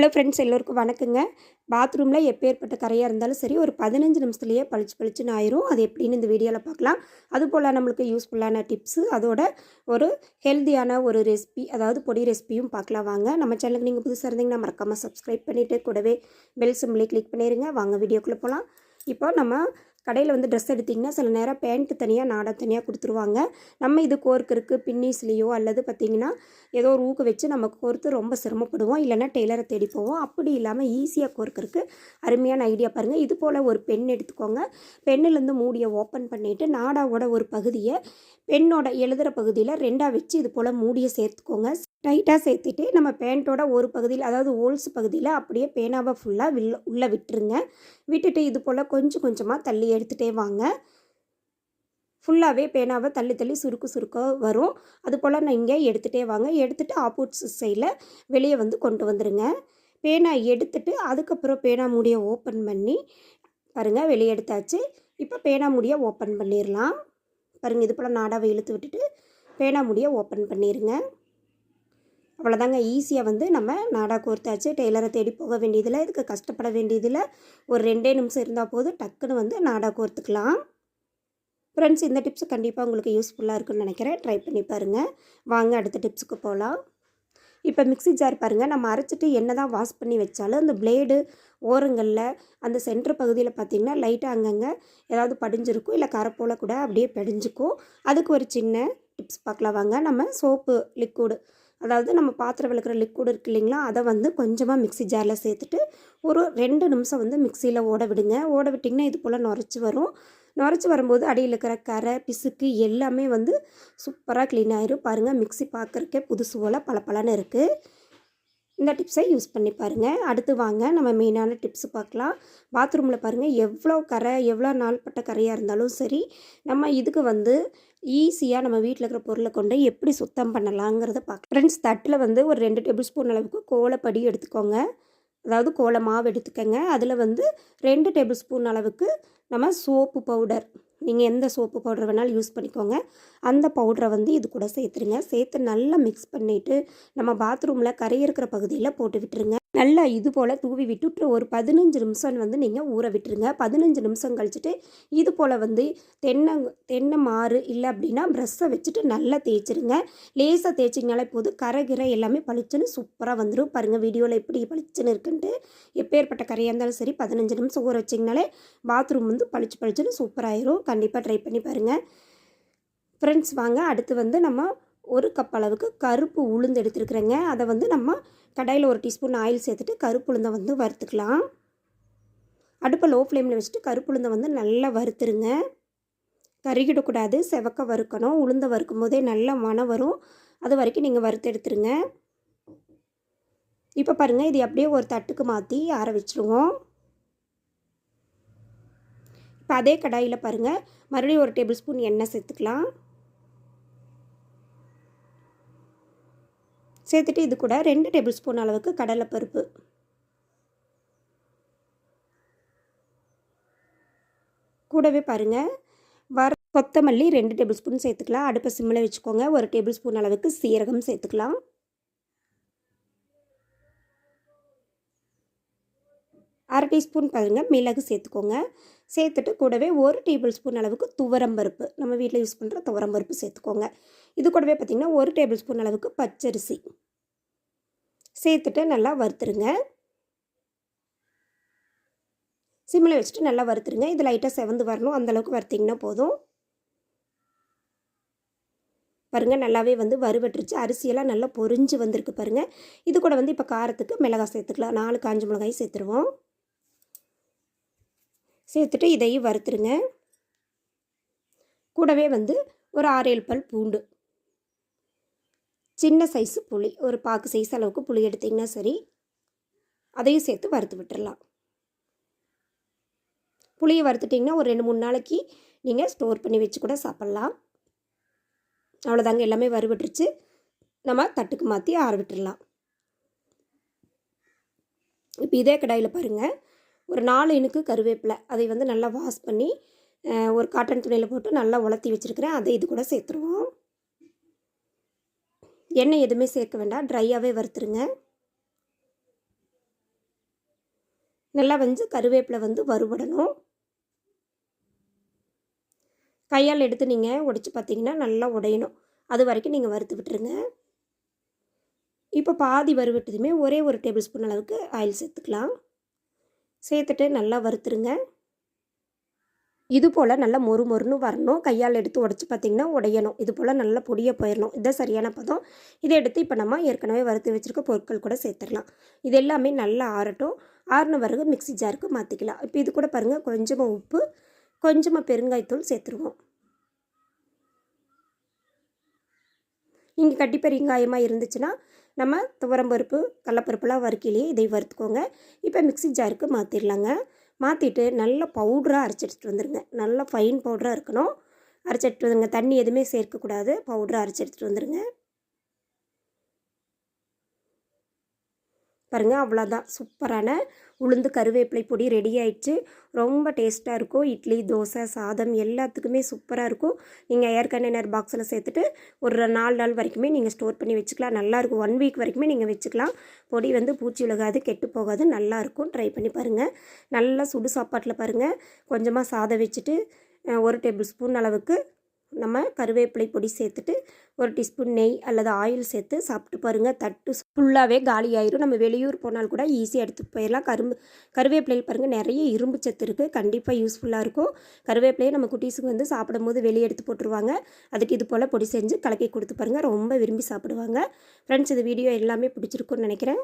Hello friends எல்லோருக்கும் வணக்கங்க. பாத்ரூமில் எப்பேற்பட்ட கரையாக இருந்தாலும் சரி ஒரு பதினஞ்சு நிமிஷத்துலேயே பளிச்சு பளிச்சுன்னு ஆயிரும். அது எப்படின்னு இந்த வீடியோவில் பார்க்கலாம். அதுபோல் நம்மளுக்கு யூஸ்ஃபுல்லான டிப்ஸு அதோட ஒரு ஹெல்த்தியான ஒரு ரெசிபி அதாவது பொடி ரெசிபியும் பார்க்கலாம். வாங்க நம்ம சேனலுக்கு நீங்கள் புதுசாக இருந்தீங்கன்னா மறக்காமல் சப்ஸ்கிரைப் பண்ணிவிட்டு கூடவே பெல் சிம்லேயே கிளிக் பண்ணிடுங்க வாங்க வீடியோக்குள்ளே போகலாம் இப்போ நம்ம கடையில் வந்து ட்ரெஸ் எடுத்திங்கன்னா சில நேரம் பேண்ட்டு தனியாக நாடா தனியாக கொடுத்துருவாங்க. நம்ம இது கோர்க்கருக்கு பின்னிஸ்லேயோ அல்லது பார்த்திங்கன்னா ஏதோ ஒரு ஊக்கு வச்சு நம்ம கோர்த்து ரொம்ப சிரமப்படுவோம். இல்லைன்னா டெய்லரை தேடி போவோம். அப்படி இல்லாமல் ஈஸியாக கோர்க்கறதுக்கு அருமையான ஐடியா பாருங்கள் இது போல் ஒரு பென் எடுத்துக்கோங்க. பெண்ணிலேருந்து மூடியை ஓப்பன் பண்ணிவிட்டு நாடாவோட ஒரு பகுதியை பெண்ணோட எழுதுகிற பகுதியில் ரெண்டாக வச்சு இது போல் மூடியை சேர்த்துக்கோங்க. டைட்டாக சேர்த்துட்டு நம்ம பேண்ட்டோட ஒரு பகுதியில் அதாவது ஹோல்ஸ் பகுதியில் அப்படியே பேனாவை ஃபுல்லாக வில்ல உள்ளே விட்டுருங்க. விட்டுட்டு இது போல் கொஞ்சம் கொஞ்சமாக தள்ளி எடுத்துகிட்டே வாங்க. ஃபுல்லாகவே பேனாவை தள்ளி தள்ளி சுருக்கு சுருக்க வரும். அது போல் நான் இங்கே எடுத்துகிட்டே வாங்க. எடுத்துகிட்டு ஆப்போசிட் சைடில் வெளியே வந்து கொண்டு வந்துடுங்க பேனா எடுத்துட்டு அதுக்கப்புறம் பேனா மூடியை ஓப்பன் பண்ணி பாருங்கள் வெளியே எடுத்தாச்சு. இப்போ பேனா முடியை ஓப்பன் பண்ணிடலாம் பாருங்கள் இது போல் நாடாவை இழுத்து விட்டுட்டு பேனா முடியை ஓப்பன் பண்ணிடுங்க அவ்வளோதாங்க. ஈஸியாக வந்து நம்ம நாடா கோர்த்தாச்சு. டெய்லரை தேடி போக வேண்டியதில்லை. இதுக்கு கஷ்டப்பட வேண்டியதில்லை. ஒரு ரெண்டே நிமிஷம் இருந்தால் போதும். டக்குன்னு வந்து நாடா கோர்த்துக்கலாம். ஃப்ரெண்ட்ஸ் இந்த டிப்ஸ் கண்டிப்பாக உங்களுக்கு யூஸ்ஃபுல்லாக இருக்குன்னு நினைக்கிறேன். ட்ரை பண்ணி பாருங்கள் வாங்க அடுத்த டிப்ஸுக்கு போகலாம் இப்போ மிக்ஸி ஜார் பாருங்கள் நம்ம அரைச்சிட்டு என்ன தான் வாஷ் பண்ணி வச்சாலும் அந்த பிளேடு ஓரங்களில் அந்த சென்டர் பகுதியில் பார்த்திங்கன்னா லைட்டாக அங்கங்கே ஏதாவது படிஞ்சிருக்கும். இல்லை கரைப்போல் கூட அப்படியே படிஞ்சுக்கும். அதுக்கு ஒரு சின்ன டிப்ஸ் பார்க்கலாம். வாங்க நம்ம சோப்பு லிக்விடு அதாவது நம்ம பாத்திரம் விளக்குற லிக்விட் இருக்கு இல்லைங்களா அதை வந்து கொஞ்சமாக மிக்ஸி ஜாரில் சேர்த்துட்டு ஒரு ரெண்டு நிமிஷம் வந்து மிக்சியில் ஓட விடுங்க. ஓட விட்டிங்கன்னா இது போல் நுரைச்சி வரும். நுரைச்சி வரும்போது அடியில் இருக்கிற கரை பிசுக்கு எல்லாமே வந்து சூப்பராக க்ளீன் ஆயிரும். பாருங்கள் மிக்சி பார்க்குறக்கே புதுசு போல் பளபளன்னு இருக்குது இந்த டிப்ஸை யூஸ் பண்ணி பாருங்கள் அடுத்து வாங்க நம்ம மெயினான டிப்ஸ் பார்க்கலாம். பாத்ரூமில் பாருங்கள் எவ்வளோ கரை எவ்வளோ நாள்பட்ட கரையாக இருந்தாலும் சரி நம்ம இதுக்கு வந்து ஈஸியாக நம்ம வீட்டில் இருக்கிற பொருளை கொண்டு எப்படி சுத்தம் பண்ணலாங்கிறத பார்க்கலாம். ஃப்ரெண்ட்ஸ் தட்டில் வந்து ஒரு ரெண்டு டேபிள் ஸ்பூன் அளவுக்கு கோலப்படி எடுத்துக்கோங்க. அதாவது கோல மாவு எடுத்துக்கங்க. அதில் வந்து ரெண்டு டேபிள் ஸ்பூன் அளவுக்கு நம்ம சோப்பு பவுடர். நீங்கள் எந்த சோப்பு பவுடர் வேணாலும் யூஸ் பண்ணிக்கோங்க. அந்த பவுடரை வந்து இது கூட சேர்த்துருங்க. சேர்த்து நல்லா மிக்ஸ் பண்ணிவிட்டு நம்ம பாத்ரூமில் கரையிருக்கிற பகுதியில் போட்டு விட்டுருங்க. நல்லா இது போல் தூவி விட்டுட்டு ஒரு பதினஞ்சு நிமிஷம் வந்து நீங்கள் ஊற விட்டுருங்க. பதினஞ்சு நிமிஷம் கழிச்சுட்டு இது போல் வந்து தென்னை தென்னை மாறு இல்லை அப்படின்னா ப்ரெஷ்ஷை வச்சுட்டு நல்லா தேய்ச்சிருங்க. லேசாக தேய்ச்சிங்கனாலே போதும். கரைகிற எல்லாமே பளிச்சுன்னு சூப்பராக வந்துடும் பாருங்கள் வீடியோவில் எப்படி பளிச்சுன்னு இருக்குன்ட்டு. எப்பேற்பட்ட கரையாக இருந்தாலும் சரி பதினஞ்சு நிமிஷம் ஊற வச்சிங்கனாலே பாத்ரூம் வந்து பளிச்சு பளிச்சுன்னு சூப்பராகிடும் கண்டிப்பாக ட்ரை பண்ணி பாருங்கள் ஃப்ரெண்ட்ஸ் வாங்க. அடுத்து வந்து நம்ம ஒரு கப் அளவுக்கு கருப்பு உளுந்து எடுத்துருக்குறேங்க. அதை வந்து நம்ம கடாயில் ஒரு டீஸ்பூன் ஆயில் சேர்த்துட்டு கருப்பு உளுந்தை வந்து வறுத்துக்கலாம். அடுப்பை லோ ஃப்ளேமில் வச்சுட்டு கருப்பு உளுந்தை வந்து நல்லா வறுத்துருங்க. கருகிடக்கூடாது செவக்க வறுக்கணும். உளுந்தை வறுக்கும் போதே நல்லா மனம் வரும். அது வரைக்கும் நீங்கள் வறுத்து எடுத்துருங்க. இப்போ பாருங்கள் இது அப்படியே ஒரு தட்டுக்கு மாற்றி ஆற வச்சுருவோம். இப்போ அதே கடாயில் பாருங்கள் மறுபடியும் ஒரு டேபிள் ஸ்பூன் எண்ணெய் சேர்த்துக்கலாம். சேர்த்துட்டு இது கூட ரெண்டு டேபிள் ஸ்பூன் அளவுக்கு கடலைப்பருப்பு. கூடவே பாருங்கள் வர கொத்தமல்லி ரெண்டு டேபிள் ஸ்பூன் சேர்த்துக்கலாம். அடுப்பை சிம்மில் வச்சுக்கோங்க. ஒரு டேபிள் ஸ்பூன் அளவுக்கு சீரகம் சேர்த்துக்கலாம். அரை டீஸ்பூன் பாருங்கள் மிளகு சேர்த்துக்கோங்க. சேர்த்துட்டு கூடவே ஒரு டேபிள் ஸ்பூன் அளவுக்கு துவரம்பருப்பு நம்ம வீட்டில் யூஸ் பண்ணுற துவரம்பருப்பு சேர்த்துக்கோங்க. இது கூடவே பார்த்திங்கன்னா ஒரு டேபிள் ஸ்பூன் அளவுக்கு பச்சரிசி. சேர்த்துட்டு நல்லா வறுத்துருங்க. சிம்மில் வச்சுட்டு நல்லா வறுத்துருங்க. இது லைட்டாக செவந்து வரணும். அந்தளவுக்கு வறுத்திங்கன்னா போதும். பாருங்கள் நல்லாவே வந்து வறுவட்டுருச்சு அரிசியெல்லாம் நல்லா பொறிஞ்சு வந்திருக்கு பாருங்கள் இது கூட வந்து இப்போ காரத்துக்கு மிளகாய் சேர்த்துக்கலாம். நாலு காஞ்ச மிளகாய் சேர்த்துருவோம். சேர்த்துட்டு இதையும் வறுத்துருங்க. கூடவே வந்து ஒரு ஆறேழு பல் பூண்டு. சின்ன சைஸு புளி ஒரு பாக்கு சைஸ் அளவுக்கு புளி எடுத்திங்கன்னா சரி அதையும் சேர்த்து வறுத்து விட்டுறலாம். புளியை வறுத்துட்டிங்கன்னா ஒரு ரெண்டு மூணு நாளைக்கு நீங்கள் ஸ்டோர் பண்ணி வச்சு கூட சாப்பிட்லாம். அவ்வளோதாங்க எல்லாமே வறுவிட்டுருச்சு நம்ம தட்டுக்கு மாற்றி ஆற விட்டுடலாம் இப்போ இதே கடாயில் பாருங்கள் ஒரு நாலு இனுக்கு கருவேப்பிலை. அதை வந்து நல்லா வாஷ் பண்ணி ஒரு காட்டன் துணியில் போட்டு நல்லா உலர்த்தி வச்சுருக்கிறேன். அதை இது கூட சேர்த்துருவோம். எண்ணெய் எதுவுமே சேர்க்க வேண்டாம். ட்ரையாகவே வறுத்துருங்க. நல்லா வந்து கருவேப்பிலை வந்து வறுபடணும். கையால் எடுத்து நீங்கள் உடைச்சி பார்த்தீங்கன்னா நல்லா உடையணும். அது வரைக்கும் நீங்கள் வறுத்து விட்டுருங்க. இப்போ பாதி வறுவிட்டதுமே ஒரே ஒரு டேபிள் ஸ்பூன் அளவுக்கு ஆயில் சேர்த்துக்கலாம். சேர்த்துட்டு நல்லா வறுத்துருங்க. இது போல் நல்லா மொறு மொறுன்னு வரணும். கையால் எடுத்து உடச்சி பார்த்திங்கன்னா உடையணும். இது போல் நல்லா பொடியை போயிடணும் இதுதான் சரியான பதம். இதை எடுத்து இப்போ நம்ம ஏற்கனவே வறுத்து வச்சுருக்க பொருட்கள் கூட சேர்த்துடலாம் இது எல்லாமே நல்லா ஆறட்டும். ஆறின பிறகு மிக்ஸி ஜாருக்கு மாற்றிக்கலாம் இப்போ இது கூட பாருங்கள் கொஞ்சமாக உப்பு கொஞ்சமாக பெருங்காய்த்தூள் சேர்த்துருவோம். நீங்கள் கட்டி பெருங்காயமாக இருந்துச்சுன்னா நம்ம துவரம்பருப்பு கடலப்பருப்புலாம் வறுக்கிலேயே இதை வறுத்துக்கோங்க. இப்போ மிக்ஸி ஜாருக்கு மாற்றிடலாங்க மாற்றிட்டு நல்லா பவுடராக அரைச்செடுத்துட்டு வந்துடுங்க நல்லா ஃபைன் பவுடராக இருக்கணும். அரைச்சி எடுத்துகிட்டு வந்துருங்க. தண்ணி எதுவுமே சேர்க்கக்கூடாது. பவுடராக அரைச்செடுத்துட்டு வந்துடுங்க பாருங்கள் அவ்வளோதான். சூப்பரான உளுந்து கருவேப்பிலை பொடி ரெடி ஆயிடுச்சு. ரொம்ப டேஸ்ட்டாக இருக்கும். இட்லி தோசை சாதம் எல்லாத்துக்குமே சூப்பராக இருக்கும். நீங்கள் ஏர் கண்டெய்னர் பாக்ஸில் சேர்த்துட்டு ஒரு நாலு நாள் வரைக்குமே நீங்கள் ஸ்டோர் பண்ணி வச்சுக்கலாம். நல்லாயிருக்கும் ஒன் வீக் வரைக்குமே நீங்கள் வச்சுக்கலாம். பொடி வந்து பூச்சி விழுகாது கெட்டு போகாது. நல்லாயிருக்கும் ட்ரை பண்ணி பாருங்கள் நல்லா சுடு சாப்பாட்டில் பாருங்கள் கொஞ்சமாக சாதம் வச்சுட்டு ஒரு டேபிள் ஸ்பூன் அளவுக்கு நம்ம கருவேப்பிலை பொடி சேர்த்துட்டு ஒரு டீஸ்பூன் நெய் அல்லது ஆயில் சேர்த்து சாப்பிட்டு பாருங்கள் தட்டு ஃபுல்லாகவே காலி ஆயிரும் நம்ம வெளியூர் போனால் கூட ஈஸியாக எடுத்துகிட்டு போயிடலாம் கரும்பு கருவேப்பிலையில் பாருங்கள் நிறைய இரும்பு சத்து இருக்குது கண்டிப்பாக யூஸ்ஃபுல்லாக இருக்கும். கருவேப்பிலையை நம்ம குட்டீஸுக்கு வந்து சாப்பிடும்போது வெளியே எடுத்து போட்டுருவாங்க. அதுக்கு இது போல் பொடி செஞ்சு கலக்கி கொடுத்து பாருங்கள் ரொம்ப விரும்பி சாப்பிடுவாங்க. ஃப்ரெண்ட்ஸ் இது வீடியோ எல்லாமே பிடிச்சிருக்குன்னு நினைக்கிறேன்.